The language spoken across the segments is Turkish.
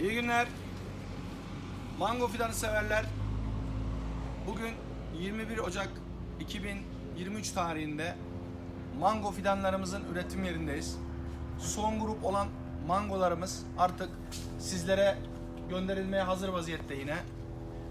İyi günler. Mango fidanı severler. Bugün 21 Ocak 2023 tarihinde mango fidanlarımızın üretim yerindeyiz. Son grup olan mangolarımız artık sizlere gönderilmeye hazır vaziyette yine.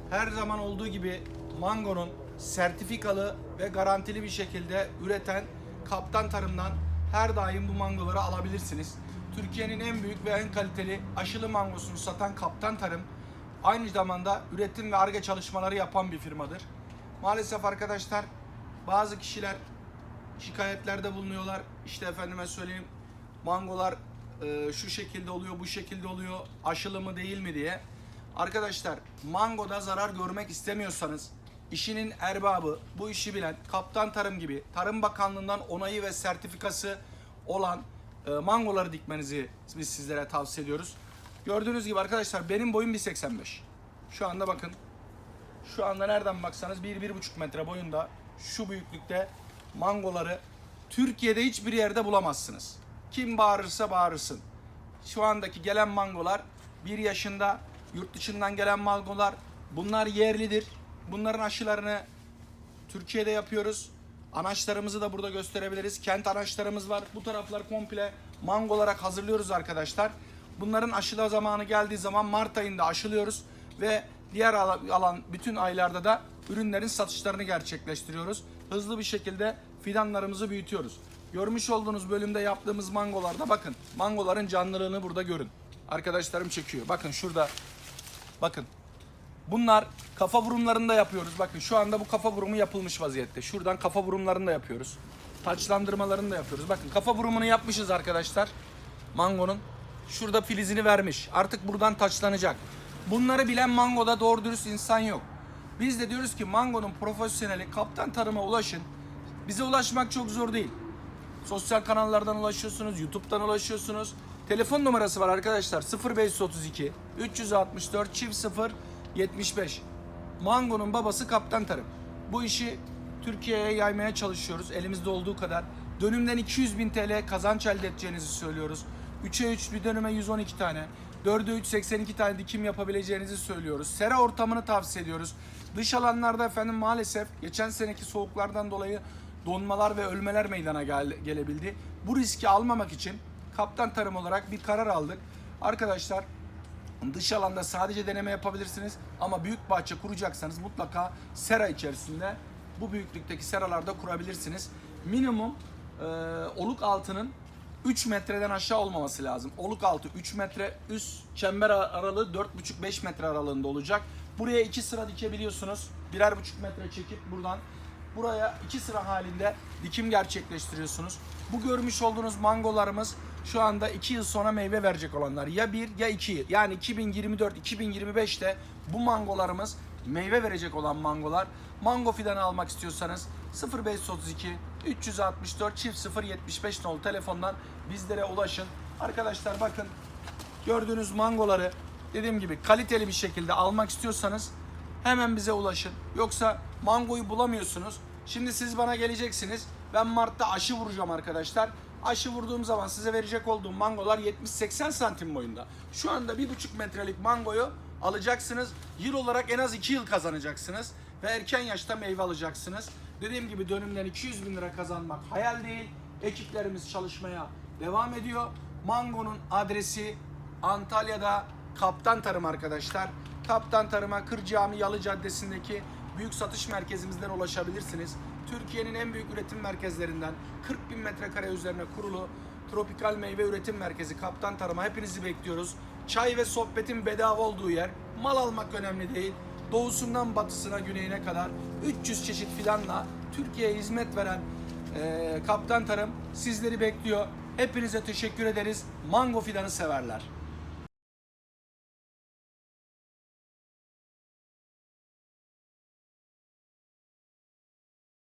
Her zaman olduğu gibi mangonun sertifikalı ve garantili bir şekilde üreten Kaptan Tarım'dan her daim bu mangoları alabilirsiniz. Türkiye'nin en büyük ve en kaliteli aşılı mangosunu satan Kaptan Tarım aynı zamanda üretim ve arge çalışmaları yapan bir firmadır. Maalesef arkadaşlar bazı kişiler şikayetlerde bulunuyorlar. İşte efendime söyleyeyim mangolar e, şu şekilde oluyor, bu şekilde oluyor, aşılı mı değil mi diye. Arkadaşlar mangoda zarar görmek istemiyorsanız işinin erbabı, bu işi bilen Kaptan Tarım gibi Tarım Bakanlığı'ndan onayı ve sertifikası olan e, mangoları dikmenizi biz sizlere tavsiye ediyoruz. Gördüğünüz gibi arkadaşlar benim boyum 1.85. Şu anda bakın şu anda nereden baksanız 1-1,5 metre boyunda şu büyüklükte mangoları Türkiye'de hiçbir yerde bulamazsınız. Kim bağırırsa bağırsın. Şu andaki gelen mangolar 1 yaşında yurt dışından gelen mangolar bunlar yerlidir. Bunların aşılarını Türkiye'de yapıyoruz. Anaçlarımızı da burada gösterebiliriz. Kent anaçlarımız var. Bu taraflar komple mango olarak hazırlıyoruz arkadaşlar. Bunların aşıla zamanı geldiği zaman Mart ayında aşılıyoruz ve diğer ala- alan bütün aylarda da ürünlerin satışlarını gerçekleştiriyoruz. Hızlı bir şekilde fidanlarımızı büyütüyoruz. Görmüş olduğunuz bölümde yaptığımız mangolarda bakın mangoların canlılığını burada görün. Arkadaşlarım çekiyor. Bakın şurada. Bakın Bunlar kafa vurumlarında yapıyoruz. Bakın şu anda bu kafa vurumu yapılmış vaziyette. Şuradan kafa vurumlarını da yapıyoruz. Taçlandırmalarını da yapıyoruz. Bakın kafa vurumunu yapmışız arkadaşlar. Mangonun. Şurada filizini vermiş. Artık buradan taçlanacak. Bunları bilen mangoda doğru dürüst insan yok. Biz de diyoruz ki mangonun profesyoneli kaptan tarıma ulaşın. Bize ulaşmak çok zor değil. Sosyal kanallardan ulaşıyorsunuz, YouTube'dan ulaşıyorsunuz. Telefon numarası var arkadaşlar 0532 364 çift 0 75. Mango'nun babası Kaptan Tarım. Bu işi Türkiye'ye yaymaya çalışıyoruz elimizde olduğu kadar. Dönümden 200 bin TL kazanç elde edeceğinizi söylüyoruz. 3'e 3 bir dönüme 112 tane. 4'e 3 82 tane dikim yapabileceğinizi söylüyoruz. Sera ortamını tavsiye ediyoruz. Dış alanlarda efendim maalesef geçen seneki soğuklardan dolayı donmalar ve ölmeler meydana gel- gelebildi. Bu riski almamak için kaptan tarım olarak bir karar aldık. Arkadaşlar dış alanda sadece deneme yapabilirsiniz ama büyük bahçe kuracaksanız mutlaka sera içerisinde bu büyüklükteki seralarda kurabilirsiniz. Minimum e, oluk altının 3 metreden aşağı olmaması lazım. Oluk altı 3 metre, üst çember aralığı 4,5-5 metre aralığında olacak. Buraya iki sıra dikebiliyorsunuz. Birer buçuk metre çekip buradan buraya iki sıra halinde dikim gerçekleştiriyorsunuz. Bu görmüş olduğunuz mangolarımız şu anda 2 yıl sonra meyve verecek olanlar. Ya 1 ya 2 yıl. Yani 2024-2025'te bu mangolarımız meyve verecek olan mangolar. Mango fidanı almak istiyorsanız 0532 364 çift 075 nolu telefondan bizlere ulaşın. Arkadaşlar bakın gördüğünüz mangoları dediğim gibi kaliteli bir şekilde almak istiyorsanız hemen bize ulaşın. Yoksa mangoyu bulamıyorsunuz. Şimdi siz bana geleceksiniz. Ben Mart'ta aşı vuracağım arkadaşlar. Aşı vurduğum zaman size verecek olduğum mangolar 70-80 santim boyunda. Şu anda 1,5 metrelik mangoyu alacaksınız. Yıl olarak en az 2 yıl kazanacaksınız. Ve erken yaşta meyve alacaksınız. Dediğim gibi dönümden 200 bin lira kazanmak hayal değil. Ekiplerimiz çalışmaya devam ediyor. Mango'nun adresi Antalya'da Kaptan Tarım arkadaşlar. Kaptan Tarım'a Kır Cami Yalı Caddesi'ndeki büyük satış merkezimizden ulaşabilirsiniz. Türkiye'nin en büyük üretim merkezlerinden 40 bin metrekare üzerine kurulu Tropikal Meyve Üretim Merkezi Kaptan Tarım'a hepinizi bekliyoruz. Çay ve sohbetin bedava olduğu yer. Mal almak önemli değil. Doğusundan batısına güneyine kadar 300 çeşit fidanla Türkiye'ye hizmet veren eee, Kaptan Tarım sizleri bekliyor. Hepinize teşekkür ederiz. Mango fidanı severler.